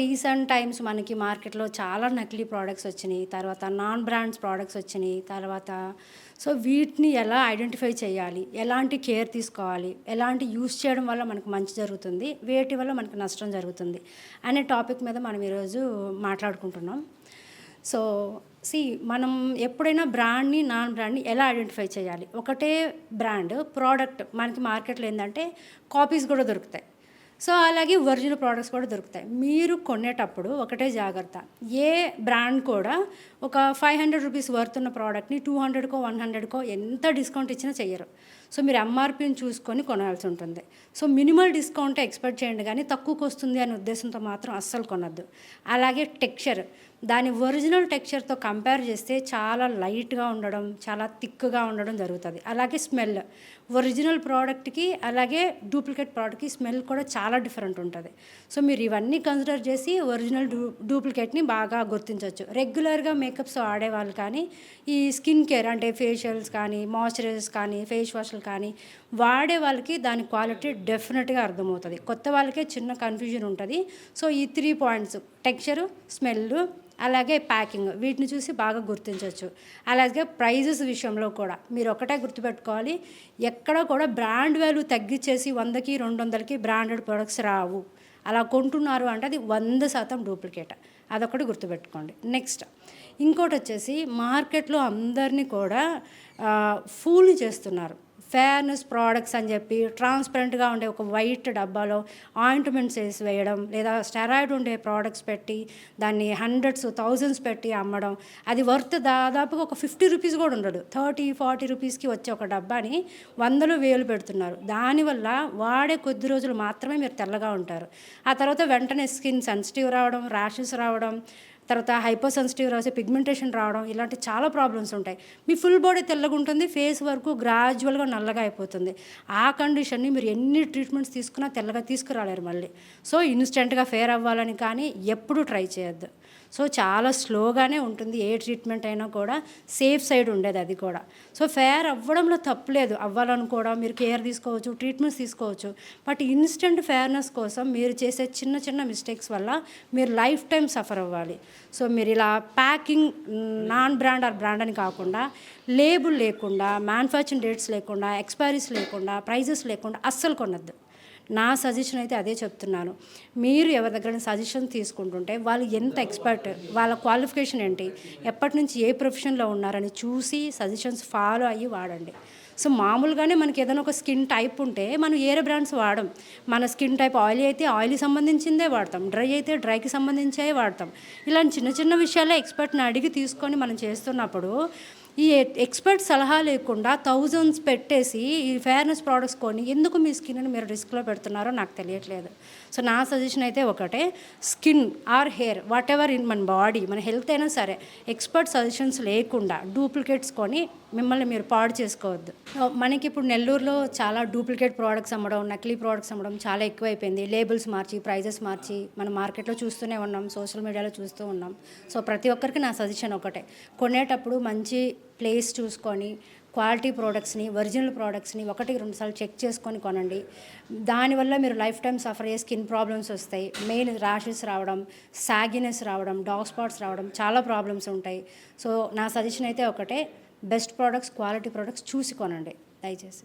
Recent times మనకి మార్కెట్లో చాలా నకిలీ ప్రోడక్ట్స్ వచ్చినాయి. తర్వాత నాన్ బ్రాండ్స్ ప్రోడక్ట్స్ వచ్చినాయి. తర్వాత సో వీటిని ఎలా ఐడెంటిఫై చేయాలి? ఎలాంటి కేర్ తీసుకోవాలి? ఎలాంటి యూస్ చేయడం వల్ల మనకు మంచి జరుగుతుంది? వేటి వల్ల మనకు నష్టం జరుగుతుంది? అనే టాపిక్ మీద మనం ఈరోజు మాట్లాడుకుంటున్నాం. సో సి మనం ఎప్పుడైనా బ్రాండ్ని నాన్ బ్రాండ్ని ఎలా ఐడెంటిఫై చేయాలి? ఒకటే బ్రాండ్ ప్రోడక్ట్ మనకి మార్కెట్లో ఏంటంటే కాపీస్ కూడా దొరుకుతాయి. సో అలాగే ఒరిజినల్ ప్రోడక్ట్స్ కూడా దొరుకుతాయి. మీరు కొనేటప్పుడు ఒకటే జాగ్రత్త. ఏ బ్రాండ్ కూడా ఒక ఫైవ్ హండ్రెడ్ రూపీస్ వర్త్ ఉన్న ప్రోడక్ట్ని టూ హండ్రెడ్కో వన్ హండ్రెడ్కో ఎంత డిస్కౌంట్ ఇచ్చినా చెయ్యరు. సో మీరు ఎంఆర్పిని చూసుకొని కొనాల్సి ఉంటుంది. సో మినిమల్ డిస్కౌంట్ ఎక్స్పెక్ట్ చేయండి కానీ తక్కువకి వస్తుంది అనే ఉద్దేశంతో మాత్రం అస్సలు కొనద్దు. అలాగే టెక్స్చర్. దాని ఒరిజినల్ టెక్స్చర్తో కంపేర్ చేస్తే చాలా లైట్గా ఉండడం చాలా థిక్గా ఉండడం జరుగుతుంది. అలాగే స్మెల్ ఒరిజినల్ ప్రోడక్ట్కి అలాగే డూప్లికేట్ ప్రోడక్ట్కి స్మెల్ కూడా చాలా డిఫరెంట్ ఉంటుంది. సో మీరు ఇవన్నీ కన్సిడర్ చేసి ఒరిజినల్ డూ డూప్లికేట్ని బాగా గుర్తించవచ్చు రెగ్యులర్గా మేకప్స్ ఆడేవాళ్ళు కానీ ఈ స్కిన్ కేర్ అంటే ఫేషియల్స్ కానీ మాయిశ్చరైజర్స్ కానీ ఫేస్ వాష్లు కానీ వాడే వాళ్ళకి దాని క్వాలిటీ డెఫినెట్గా అర్థమవుతుంది. కొత్త వాళ్ళకే చిన్న కన్ఫ్యూజన్ ఉంటుంది. సో ఈ త్రీ పాయింట్స్ టెక్స్చరు స్మెల్ అలాగే ప్యాకింగ్ వీటిని చూసి బాగా గుర్తించవచ్చు. అలాగే ప్రైజెస్ విషయంలో కూడా మీరు ఒకటే గుర్తుపెట్టుకోవాలి. ఎక్కడ కూడా బ్రాండ్ వాల్యూ తగ్గించేసి వందకి రెండు వందలకి బ్రాండెడ్ ప్రొడక్ట్స్ రావు. అలా కొంటున్నారు అంటే అది వంద శాతం డూప్లికేట్. అదొకటి గుర్తుపెట్టుకోండి. నెక్స్ట్ ఇంకోటి వచ్చేసి మార్కెట్లో అందరినీ కూడా ఫూల్ చేస్తున్నారు. ఫేర్నెస్ ప్రోడక్ట్స్ అని చెప్పి ట్రాన్స్పరెంట్గా ఉండే ఒక వైట్ డబ్బాలో ఆయింట్మెంట్స్ వేసి వేయడం లేదా స్టెరాయిడ్ ఉండే ప్రోడక్ట్స్ పెట్టి దాన్ని హండ్రెడ్స్ థౌజండ్స్ పెట్టి అమ్మడం. అది వర్త్ దాదాపుగా ఒక ఫిఫ్టీ రూపీస్ కూడా ఉండదు. థర్టీ ఫార్టీ రూపీస్కి వచ్చే ఒక డబ్బాని వందలు వేలు పెడుతున్నారు. దానివల్ల వాడే కొద్ది రోజులు మాత్రమే మీరు తెల్లగా ఉంటారు. ఆ తర్వాత వెంటనే స్కిన్ సెన్సిటివ్ రావడం ర్యాషెస్ రావడం తర్వాత హైపర్ సెన్సిటివ్ రాసే పిగ్మెంటేషన్ రావడం ఇలాంటి చాలా ప్రాబ్లమ్స్ ఉంటాయి. మీ ఫుల్ బాడీ తెల్లగా ఉంటుంది ఫేస్ వరకు గ్రాడ్యువల్గా నల్లగా అయిపోతుంది. ఆ కండిషన్ని మీరు ఎన్ని ట్రీట్మెంట్స్ తీసుకున్నా తెల్లగా తీసుకురాలేరు మళ్ళీ. సో ఇన్స్టెంట్గా ఫేర్ అవ్వాలని కానీ ఎప్పుడూ ట్రై చేయొద్దు. సో చాలా స్లోగానే ఉంటుంది ఏ ట్రీట్మెంట్ అయినా కూడా సేఫ్ సైడ్ ఉండేది అది కూడా. సో ఫేర్ అవ్వడంలో తప్పులేదు అవ్వాలనుకోవడం మీరు కేర్ తీసుకోవచ్చు ట్రీట్మెంట్స్ తీసుకోవచ్చు బట్ ఇన్స్టెంట్ ఫేర్నెస్ కోసం మీరు చేసే చిన్న చిన్న మిస్టేక్స్ వల్ల మీరు లైఫ్ టైం సఫర్ అవ్వాలి. సో మీరు ఇలా packing non brand or brand అని కాకుండా లేబుల్ లేకుండా మ్యానుఫ్యాక్చరింగ్ డేట్స్ లేకుండా ఎక్స్పైరీస్ లేకుండా ప్రైజెస్ లేకుండా అస్సలు కొనద్దు. నా సజెషన్ అయితే అదే చెప్తున్నాను. మీరు ఎవరి దగ్గర సజెషన్ తీసుకుంటుంటే వాళ్ళు ఎంత ఎక్స్పర్ట్ వాళ్ళ క్వాలిఫికేషన్ ఏంటి ఎప్పటి నుంచి ఏ ప్రొఫెషన్లో ఉన్నారని చూసి సజెషన్స్ ఫాలో అయ్యి వాడండి. సో మామూలుగానే మనకి ఏదైనా ఒక స్కిన్ టైప్ ఉంటే మనం ఏరే బ్రాండ్స్ వాడం. మన స్కిన్ టైప్ ఆయిలీ అయితే ఆయిలీ సంబంధించిందే వాడతాం. డ్రై అయితే డ్రైకి సంబంధించే వాడతాం. ఇలాంటి చిన్న చిన్న విషయాలే ఎక్స్పర్ట్ని అడిగి తీసుకొని మనం చేస్తున్నప్పుడు ఈ ఎక్స్పర్ట్ సలహా లేకుండా థౌజండ్స్ పెట్టేసి ఈ ఫేర్నెస్ ప్రోడక్ట్స్ కొని ఎందుకు మీ స్కిన్ని మీరు రిస్క్లో పెడుతున్నారో నాకు తెలియట్లేదు. సో నా సజెషన్ అయితే ఒకటే skin or hair whatever in మన బాడీ మన హెల్త్ అయినా సరే ఎక్స్పర్ట్ సజెషన్స్ లేకుండా డూప్లికేట్స్ కొని మిమ్మల్ని మీరు పాడు చేసుకోవద్దు. మనకి ఇప్పుడు నెల్లూరులో చాలా డూప్లికేట్ ప్రోడక్ట్స్ అమ్మడం నకిలీ ప్రోడక్ట్స్ అమ్మడం చాలా ఎక్కువైపోయింది. లేబుల్స్ మార్చి ప్రైజెస్ మార్చి మన మార్కెట్లో చూస్తూనే ఉన్నాం సోషల్ మీడియాలో చూస్తూ ఉన్నాం. సో ప్రతి ఒక్కరికి నా సజెషన్ ఒకటే. కొనేటప్పుడు మంచి ప్లేస్ చూసుకొని క్వాలిటీ ప్రోడక్ట్స్ని ఒరిజినల్ ప్రోడక్ట్స్ని ఒకటి రెండు సార్లు చెక్ చేసుకొని కొనండి. దానివల్ల మీరు లైఫ్ టైం సఫర్ అయ్యే స్కిన్ ప్రాబ్లమ్స్ వస్తాయి. మెయిన్ ర్యాషెస్ రావడం సాగినెస్ రావడం డాగ్ స్పాట్స్ రావడం చాలా ప్రాబ్లమ్స్ ఉంటాయి. సో నా సజెషన్ అయితే ఒకటే బెస్ట్ ప్రోడక్ట్స్ క్వాలిటీ ప్రోడక్ట్స్ చూసి కొనండి. దయచేసి.